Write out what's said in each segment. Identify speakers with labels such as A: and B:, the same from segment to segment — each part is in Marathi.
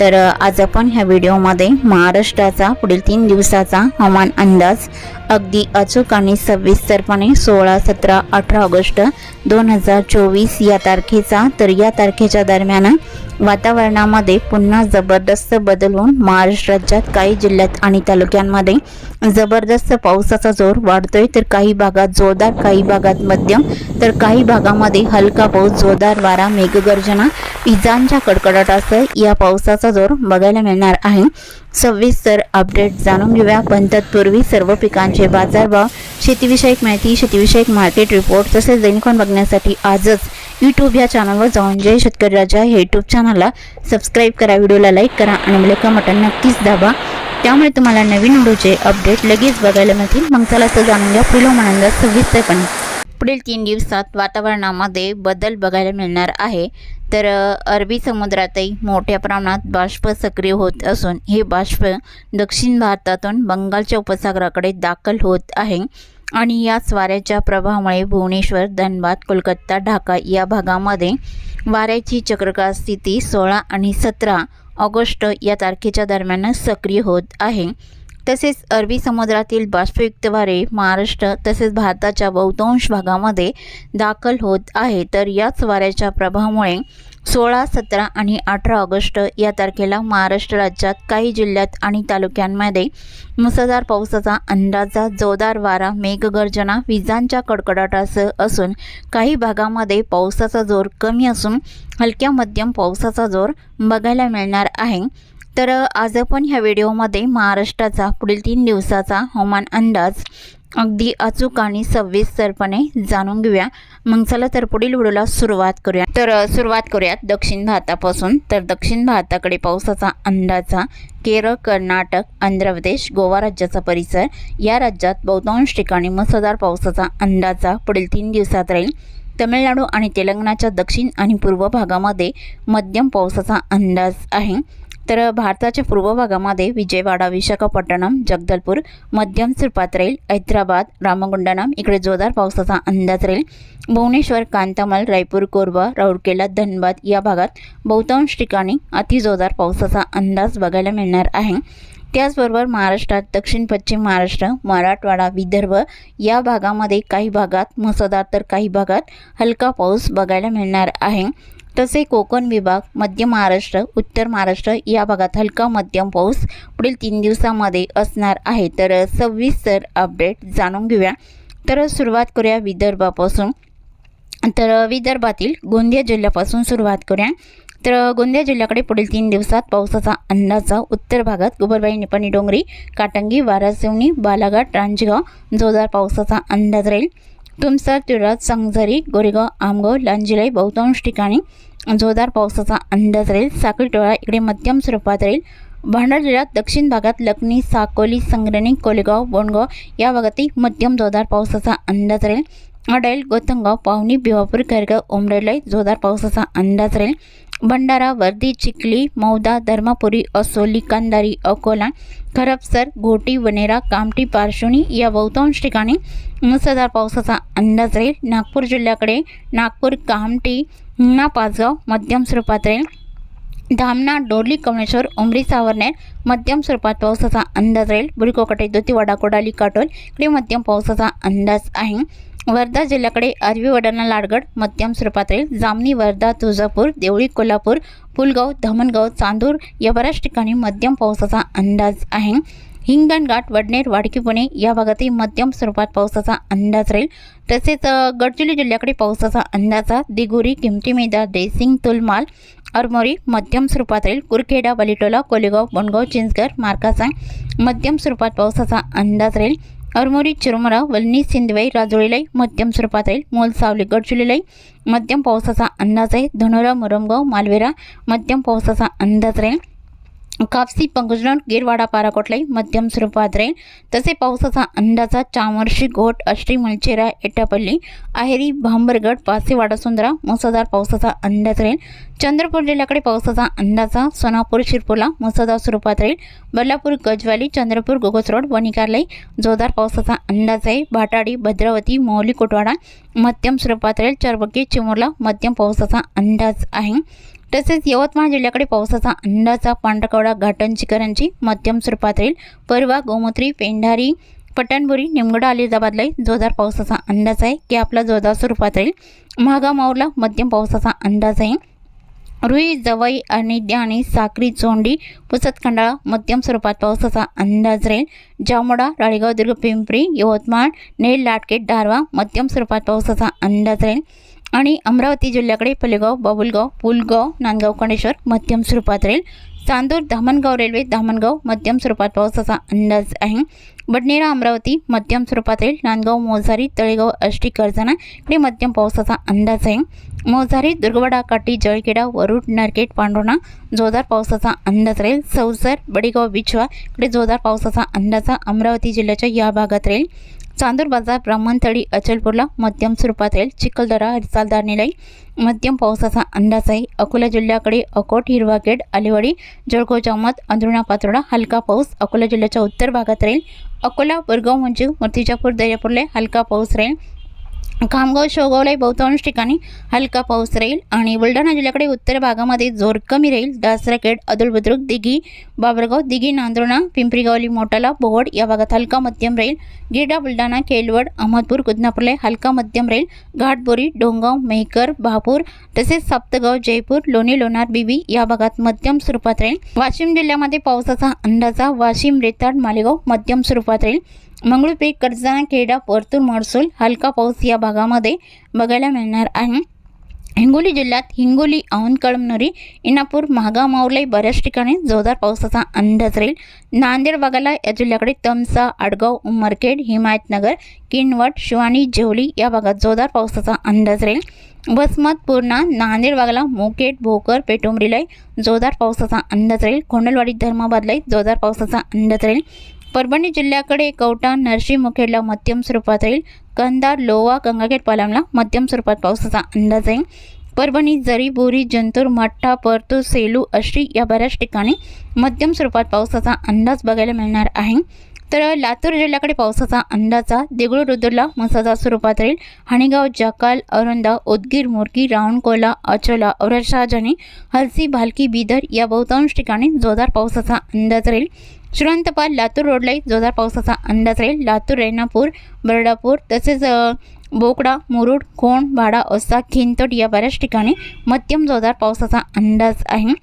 A: तर आज आपण ह्या व्हिडिओमध्ये महाराष्ट्राचा पुढील तीन दिवसाचा हवामान अंदाज अगदी अचूक आणि सविस्तरपणे सोळा सतरा अठरा ऑगस्ट दोन हजार चोवीस या तारखेचा तर या तारखेच्या दरम्यान वातावरणामध्ये पुन्हा जबरदस्त बदल होऊन महाराष्ट्र राज्यात काही जिल्ह्यात आणि तालुक्यांमध्ये जबरदस्त पावसाचा जोर वाढतोय. तर काही भागात जोरदार काही भागात मध्यम तर काही भागामध्ये हलका पाऊस जोरदार वारा मेघगर्जना विजांच्या कडकडाटासह या पावसाचा जोर बघायला मिळणार आहे. सविस्तर अपडेट जाणून घेऊया. पण तत्पूर्वी सर्व पिकांचे बाजारभाव शेतीविषयक माहिती शेतीविषयक मार्केट रिपोर्ट तसेच दैनिकॉन बघण्यासाठी आजच यूट्यूब या चॅनलवर जाऊन जय शेतकरी राजा हे यूट्यूब चॅनलला सबस्क्राईब करा व्हिडिओला लाईक करा आणि बेल बटन नक्कीच दाबा. त्यामुळे तुम्हाला नवीन व्हिडिओचे अपडेट लगेच बघायला मिळतील. मग चला तर जाणून घ्या. पुढील म्हणाल सविस्तरपणे पुढील तीन दिवसात वातावरणामध्ये बदल बघायला मिळणार आहे. तर अरबी समुद्रातही मोठ्या प्रमाणात बाष्प सक्रिय होत असून हे बाष्प दक्षिण भारतातून बंगालच्या उपसागराकडे दाखल होत आहे आणि या वाऱ्याच्या प्रभावामुळे भुवनेश्वर धनबाद कोलकाता ढाका या भागामध्ये वाऱ्याची चक्रकार स्थिती सोळा आणि सतरा ऑगस्ट या तारखेच्या दरम्यान सक्रिय होत आहे. तसेच अरबी समुद्रातील बाष्पयुक्त वारे महाराष्ट्र तसेच भारताच्या बहुतांश भागामध्ये दाखल होत आहे. तर याच वाऱ्याच्या प्रभावामुळे सोळा सतरा आणि अठरा ऑगस्ट या तारखेला महाराष्ट्र राज्यात काही जिल्ह्यात आणि तालुक्यांमध्ये मुसळधार पावसाचा अंदाजा जोरदार वारा मेघगर्जना विजांच्या कडकडाटासह असून काही भागामध्ये पावसाचा जोर कमी असून हलक्या मध्यम पावसाचा जोर बघायला मिळणार आहे. तर आज आपण ह्या व्हिडिओमध्ये महाराष्ट्राचा पुढील तीन दिवसाचा हवामान अंदाज अगदी अचूक आणि सविस्तरपणे जाणून घेऊया. मग चला तर पुढील व्हिडिओला सुरुवात करूया. तर सुरुवात करूयात दक्षिण भारतापासून. तर दक्षिण भारताकडे पावसाचा अंदाजा केरळ कर्नाटक आंध्र प्रदेश गोवा राज्याचा परिसर. या राज्यात बहुतांश ठिकाणी मुसळधार पावसाचा अंदाजा पुढील तीन दिवसात राहील. तमिळनाडू आणि तेलंगणाच्या दक्षिण आणि पूर्व भागामध्ये मध्यम पावसाचा अंदाज आहे. तर भारताच्या पूर्व भागामध्ये विजयवाडा विशाखापट्टणम जगदलपूर मध्यम स्वरूपात राहील हैदराबाद रामगुंडनम इकडे जोरदार पावसाचा अंदाज राहील भुवनेश्वर कांतामल रायपूर कोरबा राऊरकेला धनबाद या भागात बहुतांश ठिकाणी अतिजोरदार पावसाचा अंदाज बघायला मिळणार आहे. त्याचबरोबर महाराष्ट्रात दक्षिण पश्चिम महाराष्ट्र मराठवाडा विदर्भ या भागामध्ये काही भागात मुसळधार तर काही भागात हलका पाऊस बघायला मिळणार आहे. तसे कोकण विभाग मध्य महाराष्ट्र उत्तर महाराष्ट्र या भागात हलका मध्यम पाऊस पुढील तीन दिवसामध्ये असणार आहे. तर सविस्तर अपडेट जाणून घेऊया. तर सुरुवात करूया विदर्भापासून. तर विदर्भातील गोंदिया जिल्ह्यापासून सुरुवात करूया. तर गोंदिया जिल्ह्याकडे पुढील तीन दिवसात पावसाचा अंदाजा उत्तर भागात गोबरबाई निपाणी डोंगरी काटंगी वारासिवणी बालाघाट रांजगाव जोरदार पावसाचा अंदाज राहील. तुमसर तिळात संगझरी गोरेगाव आमगाव लांजिलाई बहुतांश ठिकाणी जोरदार पावसाचा अंदाज राहील. साखळीटोळा इकडे मध्यम स्वरूपात राहील. भांडार जिल्ह्यात दक्षिण भागात लखनी साकोली संग्रणी कोलेगाव बोंडगाव या भागातही मध्यम जोरदार पावसाचा अंदाज राहील. अडेल गोतंगाव पावनी भिवापूर खरगाव उमरेलाई जोरदार पावसाचा अंदाज राहील. भंडारा वर्दी चिखली मौदा धर्मापुरी असोली कंदारी अकोला खरपसर घोटी वनेरा कामठी पार्श्वनी या बहुतांश ठिकाणी मुसळधार पावसाचा अंदाज राहील. नागपूर जिल्ह्याकडे नागपूर कामठी हिंगणा पाचगाव मध्यम स्वरूपात राहील. धामणा डोरली कमळेश्वर उमरी सावरनेर मध्यम स्वरूपात पावसाचा अंदाज राहील. बुडकोकटे दुतीवाडा कोडाली काटोल इकडे मध्यम पावसाचा अंदाज आहे. वर्धा जिल्ह्याकडे अरवी वडाणा लाडगड मध्यम स्वरूपात राहील जामनी वर्धा तुळजापूर देवळी कोल्हापूर पुलगाव धामणगाव चांदूर या बऱ्याच ठिकाणी मध्यम पावसाचा अंदाज आहे. हिंगणघाट वडनेर वाडकी पुणे या भागातही मध्यम स्वरूपात पावसाचा अंदाज राहील. तसेच गडचिरोली जिल्ह्याकडे पावसाचा अंदाजा दिगुरी किमती मैदान देसिंग तुलमाल अरमोरी मध्यम स्वरूपात राहील. कुरखेडा बलिटोला कोलेगाव बोंडगाव चिंचगड मार्काचा मध्यम स्वरूपात पावसाचा अंदाज राहील. अरमोरी चिरमरा वल्नी सिंधवाई राजोळी राजोळीलाई मध्यम स्वरूपात राहील मोल सावली गडचिरोलीलाई मध्यम पावसाचा अंदाज आहे. धनोरा मुरमगाव मालवेरा मध्यम पावसाचा अंदाज राहील. कापसी पंगजनोर गिरवाडा पाराकोटलाई मध्यम स्वरूपात राहील तसे पावसाचा अंदाजा चामर्शी घोट अष्टी मलचेरा एटापल्ली आहेरी भांबरगड पासेवाडा सुंदरा मुसळधार पावसाचा अंदाज राहील चंद्रपूर जिल्ह्याकडे पावसाचा अंदाजा सोनापूर शिरपूरला मुसळधार स्वरूपात राहील बल्लापूर गजवाली चंद्रपूर गोगोस रोड वणिकारलाई जोरदार पावसाचा अंदाज आहे. भाटाडी भद्रावती मौली कोटवाडा मध्यम स्वरूपात राहील चरबकी चिमूरला मध्यम पावसाचा अंदाज आहे. तसेच यवतमाळ जिल्ह्याकडे पावसाचा अंदाजा पांढरकवडा घाटण चिकरांची मध्यम स्वरूपात राहील. परवा गोमत्री पेंढारी पटणबुरी निमगडा अलिजाबादला जोरदार पावसाचा अंदाज आहे की आपला जोरदार स्वरूपात राहील. महागामाऊरला मध्यम पावसाचा अंदाज आहे. रुई जवई आणि द्याणी साक्री चोंडी पुसतखंडाळा मध्यम स्वरूपात पावसाचा अंदाज राहील. जामोडा राळेगाव दुर्ग पिंपरी यवतमाळ नेल लाटकेट दारवा मध्यम स्वरूपात पावसाचा अंदाज राहील. आणि अमरावती जिल्ह्याकडे पलेगाव बाबुलगाव पुलगाव नांदगाव कणेश्वर मध्यम स्वरूपात राहील. चांदूर धामणगाव रेल्वे धामणगाव मध्यम स्वरूपात पावसाचा अंदाज आहे. बडनेरा अमरावती मध्यम स्वरूपात राहील. नांदगाव मोझारी तळेगाव अष्टी कर्जना इकडे मध्यम पावसाचा अंदाज आहे. मोझारी दुर्गवाडा काठी जळखेडा वरुड नरकेट पांडोणा जोरदार पावसाचा अंदाज राहील. सौसर बडेगाव बिछवा इकडे जोरदार पावसाचा अंदाज अमरावती जिल्ह्याच्या या भागात राहील. चांदूर बाजार ब्राह्मणतळी अचलपूरला मध्यम स्वरूपात राहील चिखलदरा रिसालदार निलाई मध्यम पावसाचा अंदाज आहे अकोला जिल्ह्याकडे अकोट हिरवागेड आलेवाडी जळगाव जामत अंधरुणा पातोडा हलका पाऊस. अकोला जिल्ह्याच्या उत्तर भागात राहील. अकोला वरगाव म्हणजे मूर्तिजापूर दर्यापूरला हलका पाऊस राहील. खामगाव शोगावला बहुतांश ठिकाणी हलका पाऊस राहील आणि बुलढाणा जिल्ह्याकडे उत्तर भागामध्ये जोर कमी राहील दासराखेड अदुलबुद्रुक दिघी बाबरगाव दिघी नांदुर्णा पिंपरीगावली मोटाला बोवड या भागात हलका मध्यम राहील. गिरडा बुलढाणा केलवड अहमदपूर गुदनापूरला हलका मध्यम राहील. घाटबोरी डोंगाव मेहकर बहापूर तसेच सप्तगाव जयपूर लोणी लोणार बिबी या भागात मध्यम स्वरूपात राहील. वाशिम जिल्ह्यामध्ये पावसाचा अंदाजा वाशिम रेताड मालेगाव मध्यम स्वरूपात राहील. मंगळूरपेठ कर्जाना खेडा परतूर महसूल हलका पाऊस या भागामध्ये बघायला मिळणार आहे. हिंगोली जिल्ह्यात हिंगोली औंध कळमनुरी इनापूर महागाव माऊलाई बऱ्याच ठिकाणी जोरदार पावसाचा अंदाज राहील. नांदेड भागाला या जिल्ह्याकडे तमसा आडगाव उमरखेड हिमायतनगर किनवट शिवानी जेवली या भागात जोरदार पावसाचा अंदाज राहील. वसमत पूर्णा नांदेड भागाला मोकेट भोकर पेटुंबरीलाई जोरदार पावसाचा अंदाज राहील. कोंडलवाडी धर्माबादलाई जोरदार पावसाचा अंदाज राहील. परभणी जिल्ह्याकडे कवटा नरशी मुखेडला मध्यम स्वरूपात राहील. कंधार लोवा गंगाखेड पालामला मध्यम स्वरूपात पावसाचा अंदाज आहे. परभणी जरी बोरी जंतूर मठ्ठा परतूर सेलू अशी या बऱ्याच ठिकाणी मध्यम स्वरूपात पावसाचा अंदाज बघायला मिळणार आहे. तर लातूर जिल्ह्याकडे पावसाचा अंदाजा देगुळ रुद्रला मसाजा स्वरूपात राहील. हाणेगाव जाकाल औरंदा उदगीर मोरकी रावणकोला अचोला औरशाजनी हलसी भालकी बिदर या बहुतांश ठिकाणी जोरदार पावसाचा अंदाज राहील. श्रीवंतपाल लातूर रोडलाही जोरदार पावसाचा अंदाज राहील. लातूर रेणापूर बर्डापूर तसेच बोकडा मुरुड खोण भाडा ओसा खिंतोट या बऱ्याच ठिकाणी मध्यम जोरदार पावसाचा अंदाज आहे.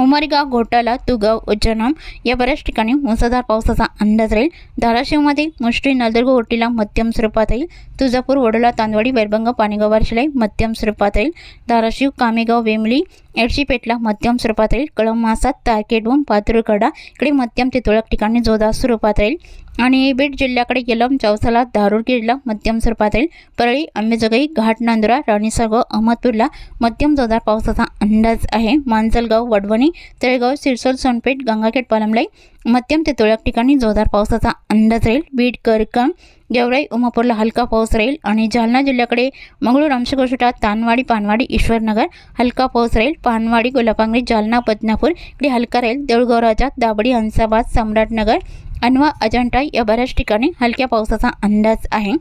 A: उमरगाव घोटाला तुगाव उज्जनम या बऱ्याच ठिकाणी मुसळधार पावसाचा अंदाज राहील. धाराशिवमध्ये मुष्टी नलदुर्ग ओटीला मध्यम स्वरूपात येईल तुळजापूर वडोला तांदवाडी बैरभंग पाणीगाव बारशिलाई मध्यम स्वरूपात येईल धाराशिव कामेगाव वेमली एडशीपेटला मध्यम स्वरूपात राहील. कळम मासात तारकेडवून पातुरकडा इकडे मध्यम ते तुळक ठिकाणी जोरदार स्वरूपात राहील. आणि बीड जिल्ह्याकडे येलम चौसाला धारूरगिरीला मध्यम स्वरूपात राहील. परळी अंबेजोगाई घाट नांदुरा राणीसागव अहमदपूरला मध्यम जोरदार पावसाचा अंदाज आहे. मांजलगाव वडवणी तळेगाव सिरसोल सोनपेठ गंगाखेड पालमलाई मध्यम ते तुळक ठिकाणी जोरदार पावसाचा अंदाज राहील. बीड करकम गेवराई उमापूरला हलका पाऊस राहील आणि जालना जिल्ह्याकडे मंगळूर अंशकोशटा तानवाडी पानवाडी ईश्वरनगर हलका पाऊस राहील. पानवाडी गोलापांगरी जालना बदनापूर इकडे हलका राहील. देऊळगाव दाबडी हंसाबाद सम्राटनगर अनवा अजंठा या बऱ्याच ठिकाणी हलक्या पावसाचा अंदाज आहे.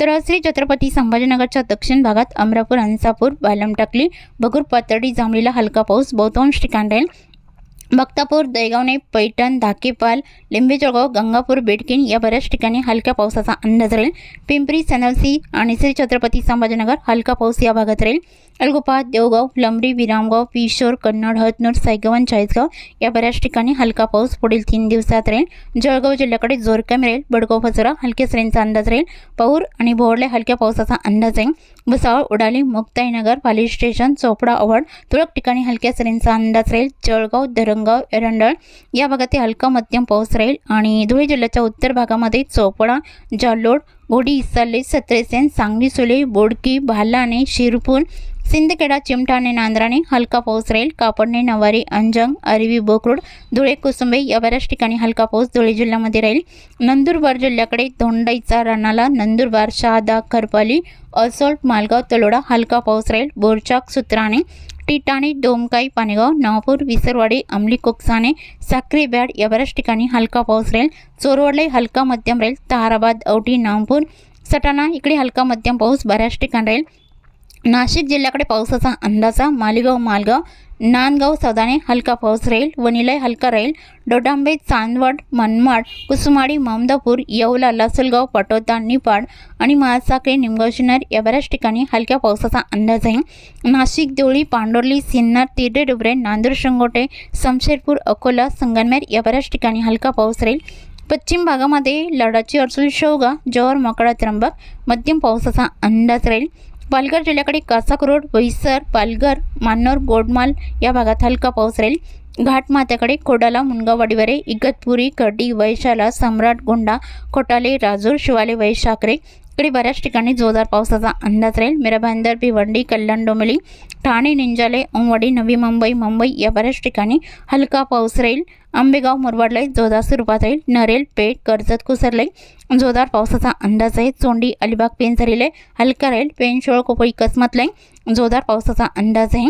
A: तर श्री छत्रपती संभाजीनगरच्या दक्षिण भागात अमरापूर हंसापूर बालमटाकली बगूर पातर्डी जांभळीला हलका पाऊस बहुतांश ठिकाण राहील. भक्तापूर दैगावणे पैठण धाकेपाल लिंबेजळगाव गंगापूर बेडकिन या बऱ्याच ठिकाणी हलक्या पावसाचा अंदाज राहील. पिंपरी सनवसी आणि श्री छत्रपती संभाजीनगर हलका पाऊस या भागात राहील. अलगोपा देवगाव फुलंबरी विरामगाव पिशोर कन्नड हतनूर सायगवन चाळीसगाव या बऱ्याच ठिकाणी हलका पाऊस पुढील तीन दिवसात राहील. जळगाव जिल्ह्याकडे जोर कमी राहील बडगाव फजरा हलक्या सरींचा अंदाज राहील. पौर आणि भोवडले हलक्या पावसाचा अंदाज आहे. भुसावळ उडाली मुक्ताईनगर पाली स्टेशन चोपडा अवड तुळक ठिकाणी हलक्या सरींचा अंदाज राहील. जळगाव दरंग एरंडळ या भागात हलका मध्यम पाऊस राहील. आणि धुळे जिल्ह्याच्या उत्तर भागामध्ये चोपडा जालोड गोडी इसाले सत्रेसेन सांगली सुले बोडकी भालाने शिरपूर सिंदखेडा चिमठाणे नांद्राणे हलका पाऊस राहील कापडणे नवारी अंजंग अरवी बोकरूड धुळे कुसुंबे या बऱ्याच ठिकाणी हलका पाऊस धुळे जिल्ह्यामध्ये राहील. नंदुरबार जिल्ह्याकडे धोंडाईचा रणाला नंदुरबार शहादा खरपाली असोल्ट मालगाव तलोडा हलका पाऊस राहील. बोरचाक सुत्राणे टिटाणे डोमकाई पानेगाव नवापूर विसरवाडी अंमली कोकसाने साक्री बॅड या बऱ्याच ठिकाणी हलका पाऊस राहील. चोरवडले हलका मध्यम राहील. ताराबाद औटी नामपूर सटाणा इकडे हलका मध्यम पाऊस बऱ्याच ठिकाणी राहील. नाशिक जिल्ह्याकडे पावसाचा अंदाजा मालेगाव मालगाव नांदगाव सौदाणे हलका पाऊस राहील वनिलय हलका राहील. डोडांबे चांदवड मनमाड कुसुमाडी ममदापूर येवला लासलगाव पाटोदा निपाड आणि महासाखरे निमगाव शिन्नर या बऱ्याच ठिकाणी हलक्या पावसाचा अंदाज आहे. नाशिक देवळी पांडोर्ली सिन्नर तिरडे डुबरे नांदूर शंगोटे समशेरपूर अकोला संगनमेर या बऱ्याच ठिकाणी हलका पाऊस राहील. पश्चिम भागामध्ये लडाची अडसूल शेवगा जव्हार मकडा त्र्यंबक मध्यम पावसाचा अंदाज राहील. पालघर जिल्ह्याकडे कासाक रोड पालघर मान्नोर गोडमाल या भागात हलका पाऊस राहील. घाटमाथ्याकडे खोडाला मुनगावाडीवरे इगतपुरी कडी वैशाला सम्राट गोंडा खोटाले राजूर शिवाले वैशाकरे इकडे बऱ्याच ठिकाणी जोरदार पावसाचा अंदाज राहील. मिराभांदर भिवंडी कल्याण डोंबिवली ठाणे निंजाले ओंवाडी नवी मुंबई मुंबई या बऱ्याच ठिकाणी हलका पाऊस राहील. आंबेगाव मुरबाडलाई जोरदार स्वरूपात राहील. नरेल पेठ कर्जत कुसरलाई जोरदार पावसाचा अंदाज आहे. चोंडी अलिबाग पेन पेनझरीले हलका राहील. पेनशोळ कोपळी कसमतलाई जोरदार पावसाचा अंदाज आहे.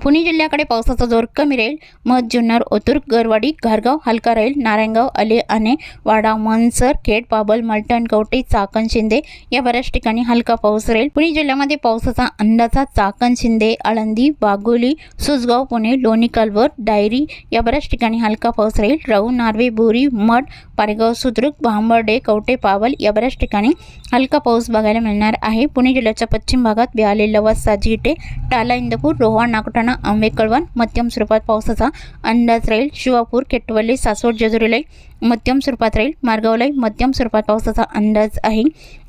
A: पुणे जिल्ह्याकडे पावसाचा जोर कमी राहील. मध जुन्नर ओतूर गरवाडी घारगाव हलका राहील. नारायणगाव अले आने वाडा मनसर खेड पाबल मलटण कवटे चाकण शिंदे या बऱ्याच ठिकाणी हलका पाऊस राहील. पुणे जिल्ह्यामध्ये पावसाचा अंदाजा चाकण शिंदे आळंदी बागोली सुसगाव पुणे लोणी कालवर डायरी या बऱ्याच ठिकाणी हलका पाऊस राहील. राऊ नार्वे बोरी मठ पारेगाव सुद्रुक भांबर्डे कवटे पावल या बऱ्याच ठिकाणी हलका पाऊस बघायला मिळणार आहे. पुणे जिल्ह्याच्या पश्चिम भागात बिहाले लवास साजिटे टाला इंदपूर रोहा नागठाणा आंबे कळवण मध्यम स्वरूपात पावसाचा अंदाज राहील. शिवापूर केटवले सासवड जेजुरीलाई मध्यम स्वरूपात राहील. मार्गावलाई मध्यम स्वरूपात पावसाचा अंदाज आहे.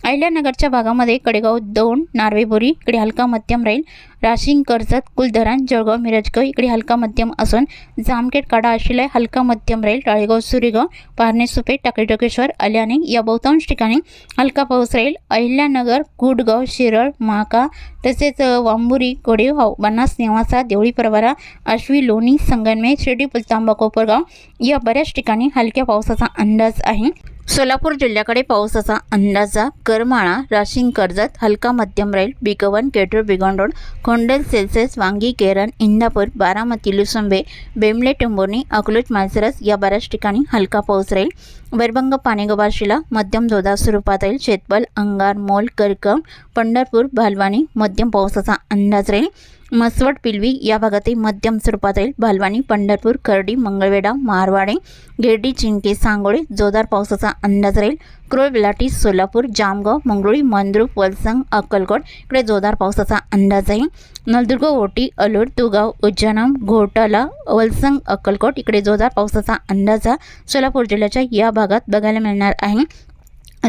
A: अहिल्यानगरच्या भागामध्ये कडेगाव दोन नार्वेबोरी इकडे हलका मध्यम राहील. राशिंग कर्जत कुलधरण जळगाव मिरजगाव इकडे हलका मध्यम असून जामखेड काडा आशिलाय हलका मध्यम राहील. टाळेगाव सुरेगाव पारणे सुपे टाकळी अल्याने या बहुतांश ठिकाणी हलका पाऊस राहील. अहिल्यानगर गुडगाव शिरळ माका तसेच वांबुरी कोडेगाव बनास नेवासा देवळी परवारा आश्वी लोणी संगनमे शिर्डी पुलतांबा कोपरगाव या बऱ्याच ठिकाणी हलक्या पावसाचा अंदाज आहे. सोलापूर जिल्ह्याकडे पावसाचा अंदाजा करमाळा राशिंग कर्जत हलका मध्यम राहील बिकवन केटूर बिगॉन खोंडेल सेल्सेस वांगी केरन इंदापूर बारामती लुसुंबे बेमले टेंबोर्णी अकलूज मालसरस या बऱ्याच ठिकाणी हलका पाऊस राहील. वैरभंग पाणेगोबाशीला मध्यम जोदा स्वरूपात राहील. शेतपल अंगार मोल करकम पंढरपूर भालवानी मध्यम पावसाचा अंदाज राहील. मसवड पिलवी या भागातही मध्यम स्वरूपात राहील. भालवाणी पंढरपूर करडी मंगळवेढा मारवाडे गिरडी चिंके सांगोळे जोरदार पावसाचा अंदाज राहील. क्रोळ बिलाटी सोलापूर जामगाव मंगरुळी मंद्रुप वलसंग अक्कलकोट इकडे जोरदार पावसाचा अंदाज आहे नलदुर्ग ओटी अलूर तुगाव उज्जैनम घोटाला वलसंग अक्कलकोट इकडे जोरदार पावसाचा अंदाज सोलापूर जिल्ह्याच्या या भागात बघायला मिळणार आहे.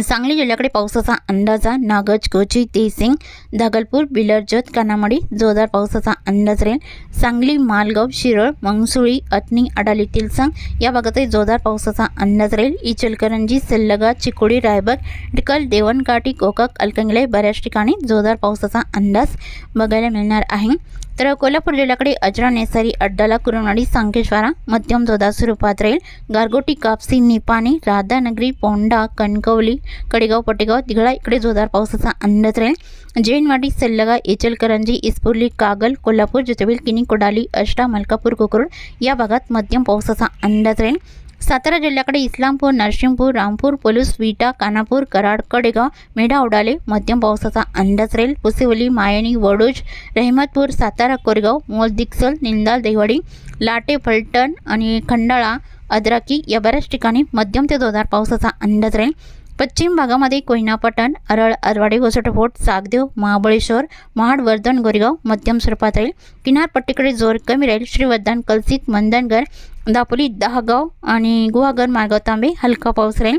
A: सांगली जिल्ह्याकडे पावसाचा अंदाजा नागज कोची देसिंग धागलपूर बिलरजत कानामडी जोरदार पावसाचा अंदाज राहील. सांगली मालगाव शिरळ मंगसुळी अतनी अडाली तिलसंग या भागातही जोरदार पावसाचा अंदाज राहील. इचलकरंजी सल्लगा चिकोडी रायबग डिकल देवणकाठी कोकक अलकंगले बऱ्याच ठिकाणी जोरदार पावसाचा अंदाज बघायला मिळणार आहे. तर कोल्हापूर जिल्ह्याकडे अजरा नेसारी अड्डाला कुरणवाडी सांकेश्वरा मध्यम जोदा स्वरूपात राहील गारगोटी कापसी निपाणी राधानगरी पोंडा कणकवली कडेगाव पटेगाव दिघळा इकडे जोरदार पावसाचा अंदाज राहील. जैनवाडी सल्लगा इचलकरंजी इस्पुर्ली कागल कोल्हापूर ज्योतिबील किनी कोडाली अष्टा मलकापूर कोकरूड या भागात मध्यम पावसाचा अंदाज राहील. सातारा जिल्ह्याकडे इस्लामपूर नरसिंहपूर रामपूर पोलूस विटा कानापूर कराड कडेगाव मेढा उडाले मध्यम पावसाचा अंदाज राहील पुसेवली मायणी वडोज रहिमतपूर सातारा कोरेगाव मोलदिक्सल निंदाल देवाडी लाटे फलटण आणि खंडाळा अद्राकी या बऱ्याच ठिकाणी मध्यम ते जोरदार पावसाचा अंदाज राहील पश्चिम भागामध्ये कोयना पटण अरळ अरवाडी घोसटफोट सागदेव महाबळेश्वर महाड वर्धन गोरेगाव मध्यम स्वरूपात राहील. किनारपट्टीकडे जोर कमी राहील. श्रीवर्धन कलसित मंदनगर दापोली दहागाव आणि गुहागर मार्गाव तांबे हलका पाऊस राहील.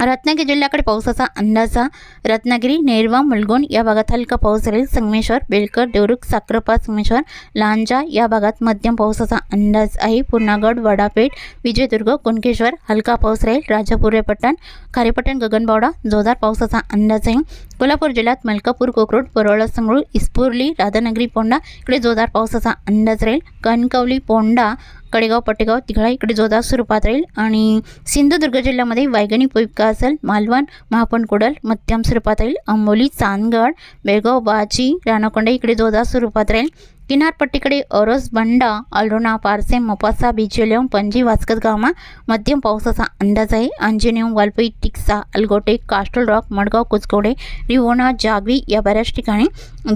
A: रत्नागिरी जिल्ह्याकडे पावसाचा अंदाजा. रत्नागिरी नेरवा मुलगुण या भागात हलका पाऊस राहील संगमेश्वर बेलकर देवरुख साक्रोपा संगमेश्वर लांजा या भागात मध्यम पावसाचा अंदाज आहे. पूर्णागड वडापेठ विजयदुर्ग कुणकेश्वर हलका पाऊस राहील. राजापुरे पट्टण खारेपट्टण गगनबावडा जोरदार पावसाचा अंदाज आहे. कोल्हापूर जिल्ह्यात मलकापूर कोकरूड परोळा संगरूळ इस्पुर्ली राधानगरी पोंडा इकडे जोरदार पावसाचा अंदाज राहील. कणकवली पोंडा कडेगाव पटेगाव तिघळा इकडे जोरदार स्वरूपात राहील. आणि सिंधुदुर्ग जिल्ह्यामध्ये वायगणी पोईपका असेल मालवण महापण कुडल मध्यम स्वरूपात राहील. अंबोली चांदगड बेळगाव बाची राणाकोंडा इकडे जोरदार स्वरूपात राहील. किनारपट्टीकडे अरस बंडा अलोना पारसे मोपासा बिचोलेम पणजी वास्कत गामा मध्यम पावसाचा अंदाज आहे. अंजनेम वालपई टिक्सा अलगोटे कास्टल रॉक मडगाव कुचकोडे रिवोणा जागवी या बऱ्याच ठिकाणी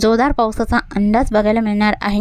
A: जोरदार पावसाचा अंदाज बघायला मिळणार आहे.